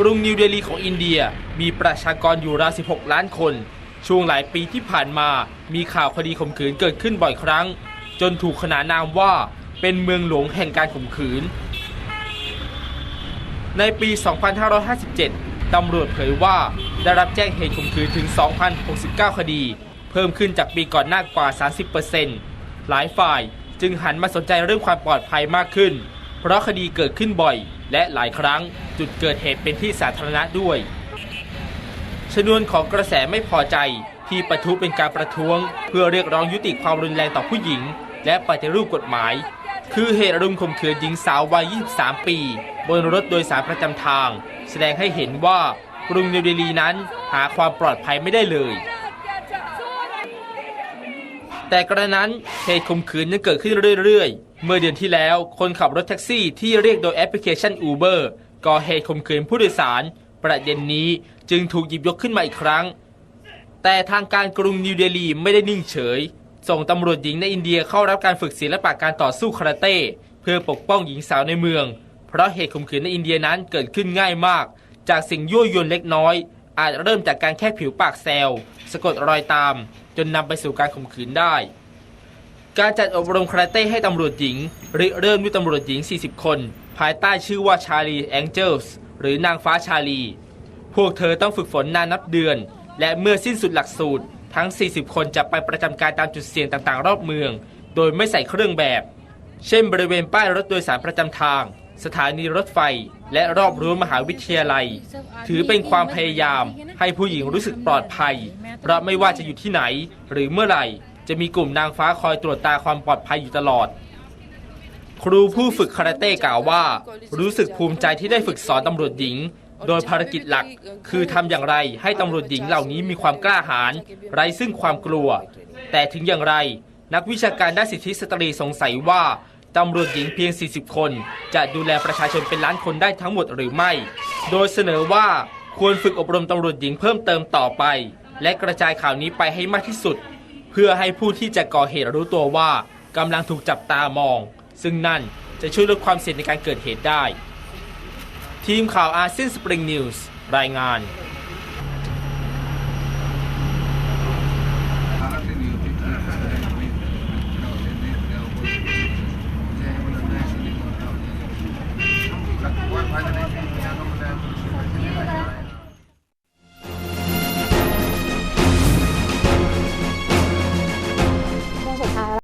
กรุงนิวเดลีของอินเดียมีประชากรอยู่ราว 16 ล้านคน ช่วงหลายปีที่ผ่านมา มีข่าวคดีข่มขืนเกิดขึ้นบ่อยครั้ง จนถูกขนานนามว่าเป็นเมืองหลวงแห่งการข่มขืน ในปี 2557 ตำรวจเผยว่าได้รับแจ้งเหตุข่มขืนถึง 2,069 คดี เพิ่มขึ้นจากปีก่อนหน้ากว่า 30%หลายฝ่ายจึงหันมาสนใจเรื่องความปลอดภัยมากขึ้น เพราะคดีเกิดขึ้นบ่อย และหลายครั้งจุดเกิดเหตุเป็นที่สาธารณะด้วย ชนวนของกระแสไม่พอใจที่ประทุเป็นการประท้วง เพื่อเรียกร้องยุติความรุนแรงต่อผู้หญิง และปฏิรูปกฎหมาย คือเหตุรุมข่มขืนหญิงสาววัย 23 ปี บนรถโดยสารประจำทาง แสดงให้เห็นว่ากรุงนิวเดลีนั้นหาความปลอดภัยไม่ได้เลย แต่กระนั้นเหตุข่มขืนยังเกิดขึ้นเรื่อยๆ เมื่อเดือนที่แล้ว คนขับรถแท็กซี่ที่เรียกโดยแอปพลิเคชัน Uber ก่อเหตุข่มขืนผู้โดยสาร ประเด็นนี้จึงถูกหยิบยกขึ้นมาอีกครั้ง แต่ทางการกรุงนิวเดลีไม่ได้นิ่งเฉย ส่งตำรวจหญิงในอินเดียเข้ารับการฝึกศิลปะการต่อสู้คาราเต้ เพื่อปกป้องหญิงสาวในเมือง เพราะเหตุข่มขืนในอินเดียนั้นเกิดขึ้นง่ายมาก จากสิ่งยั่วยวนเล็กน้อย อาจเริ่มจากการแค่ผิวปากแซวสะกดรอยตาม จนนำไปสู่การข่มขืนได้ การจัดอบรมคาราเต้ให้ตำรวจหญิงริเริ่มด้วยตำรวจหญิง 40 คน ภายใต้ชื่อว่าชาลีแองเจลส์หรือนางฟ้าชาลี พวกเธอต้องฝึกฝนนานนับเดือน และเมื่อสิ้นสุดหลักสูตร ทั้ง 40 คนจะไปประจำการตามจุดเสี่ยงต่างๆ รอบเมือง โดยไม่ใส่เครื่องแบบ เช่นบริเวณป้ายรถโดยสารประจำทาง สถานีรถไฟ และรอบรั้วมหาวิทยาลัย ถือเป็นความพยายามให้ผู้หญิงรู้สึกปลอดภัย เพราะไม่ว่าจะอยู่ที่ไหนหรือเมื่อไหร่ จะมีกลุ่มนางฟ้าคอยตรวจตาความปลอดภัยอยู่ตลอด ครูผู้ฝึกคาราเต้กล่าวว่า รู้สึกภูมิใจที่ได้ฝึกสอนตำรวจหญิง โดยภารกิจหลักคือทำอย่างไรให้ตำรวจหญิงเหล่านี้มีความกล้าหาญไร้ซึ่งความกลัว แต่ถึงอย่างไร นักวิชาการด้านสิทธิสตรีสงสัยว่าตำรวจหญิงเพียง 40 คน จะดูแลประชาชนเป็นล้านคนได้ทั้งหมดหรือไม่ โดยเสนอว่าควรฝึกอบรมตำรวจหญิงเพิ่มเติมต่อไป และกระจายข่าวนี้ไปให้มากที่สุด เพื่อให้ผู้ที่จะก่อเหตุรู้ตัวว่ากำลังถูกจับตามอง ซึ่งนั่นจะช่วยลดความเสี่ยงในการเกิดเหตุได้ ทีมข่าวอาเซียนสปริงนิวส์รายงาน